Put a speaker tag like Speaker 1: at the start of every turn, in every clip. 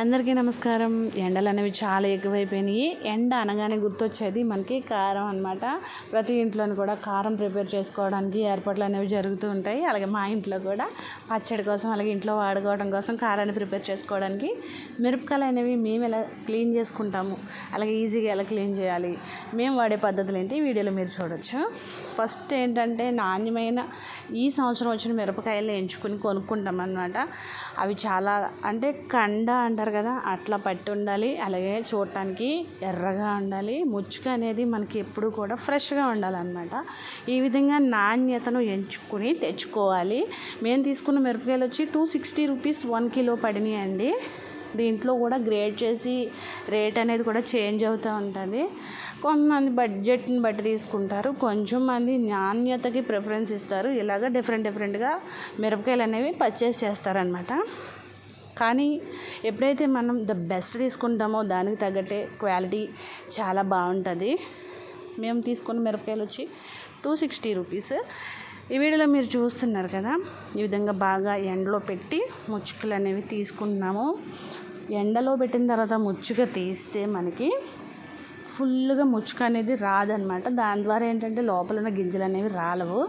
Speaker 1: అందరికీ నమస్కారం. ఎండలు అనేవి చాలా ఎక్కువైపోయినాయి. ఎండ అనగానే గుర్తొచ్చేది మనకి కారం అనమాట ప్రతి ఇంట్లోని కూడా కారం ప్రిపేర్ చేసుకోవడానికి ఏర్పాట్లు అనేవి జరుగుతూ ఉంటాయి. అలాగే మా ఇంట్లో కూడా పచ్చడి కోసం అలాగే ఇంట్లో వాడుకోవడం కోసం కారాన్ని ప్రిపేర్ చేసుకోవడానికి మిరపకాయలు అనేవి మేము ఎలా క్లీన్ చేసుకుంటాము అలాగే ఈజీగా ఎలా క్లీన్ చేయాలి మేము వాడే పద్ధతులు ఏంటి వీడియోలో మీరు చూడొచ్చు. ఫస్ట్ ఏంటంటే నాణ్యమైన ఈ సంవత్సరం వచ్చిన మిరపకాయలు ఎంచుకుని కొనుక్కుంటాం అనమాట అవి చాలా అంటే కండ అంటారు కదా అట్లా పట్టి ఉండాలి. అలాగే చూడటానికి ఎర్రగా ఉండాలి. ముచ్చుక అనేది మనకి ఎప్పుడు కూడా ఫ్రెష్గా ఉండాలన్నమాట. ఈ విధంగా నాణ్యతను ఎంచుకుని తెచ్చుకోవాలి. మేము తీసుకున్న మిరపకాయలు వచ్చి two sixty rupees one kilo పడినాయి అండి దీంట్లో కూడా గ్రేడ్ చేసి రేట్ అనేది కూడా చేంజ్ అవుతూ ఉంటుంది. కొంతమంది బడ్జెట్ని బట్టి తీసుకుంటారు. కొంచెం మంది నాణ్యతకి ప్రిఫరెన్స్ ఇస్తారు. ఇలాగ డిఫరెంట్ డిఫరెంట్గా మిరపకాయలు అనేవి పర్చేస్ చేస్తారనమాట కానీ ఎప్పుడైతే మనం ద బెస్ట్ తీసుకుంటామో దానికి తగ్గట్టే క్వాలిటీ చాలా బాగుంటుంది. మేము తీసుకున్న మిరపకాయలు వచ్చి టూ సిక్స్టీ రూపీస్. ఈ వీడియోలో మీరు చూస్తున్నారు కదా ఈ విధంగా బాగా ఎండలో పెట్టి ముచ్చుకలు అనేవి తీసుకుంటున్నాము. ఎండలో పెట్టిన తర్వాత ముచ్చుక తీస్తే మనకి ఫుల్గా ముచ్చుక అనేది రాదనమాట. దాని ద్వారా ఏంటంటే లోపల ఉన్న గింజలు అనేవి రాలవు.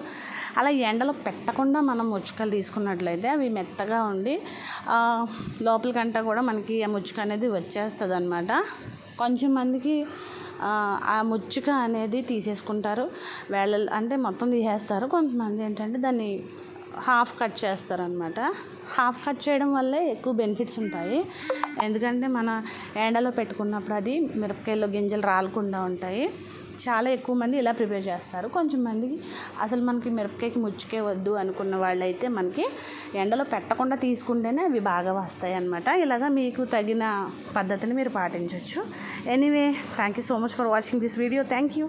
Speaker 1: అలా ఎండలో పెట్టకుండా మనం ముచ్చుకలు తీసుకున్నట్లయితే అవి మెత్తగా ఉండి లోపలికంటా కూడా మనకి ఆ ముచ్చుక అనేది వచ్చేస్తుంది అనమాట కొంచెం మందికి ఆ ముచ్చుక అనేది తీసేసుకుంటారు. వేళ అంటే మొత్తం తీసేస్తారు. కొంతమంది ఏంటంటే దాన్ని హాఫ్ కట్ చేస్తారనమాట. హాఫ్ కట్ చేయడం వల్లే ఎక్కువ బెనిఫిట్స్ ఉంటాయి. ఎందుకంటే మన ఎండలో పెట్టుకున్నప్పుడు అది మిరపకాయల్లో గింజలు రాలకుండా ఉంటాయి. చాలా ఎక్కువ మంది ఇలా ప్రిపేర్ చేస్తారు. కొంచెం మందికి అసలు మనకి మిరపకాయకి ముచ్చుకే వద్దు అనుకున్న వాళ్ళైతే మనకి ఎండలో పెట్టకుండా తీసుకుంటేనే అవి బాగా వస్తాయి అనమాట ఇలాగా మీకు తగిన పద్ధతిని మీరు పాటించవచ్చు anyway thank you so much for watching this video thank you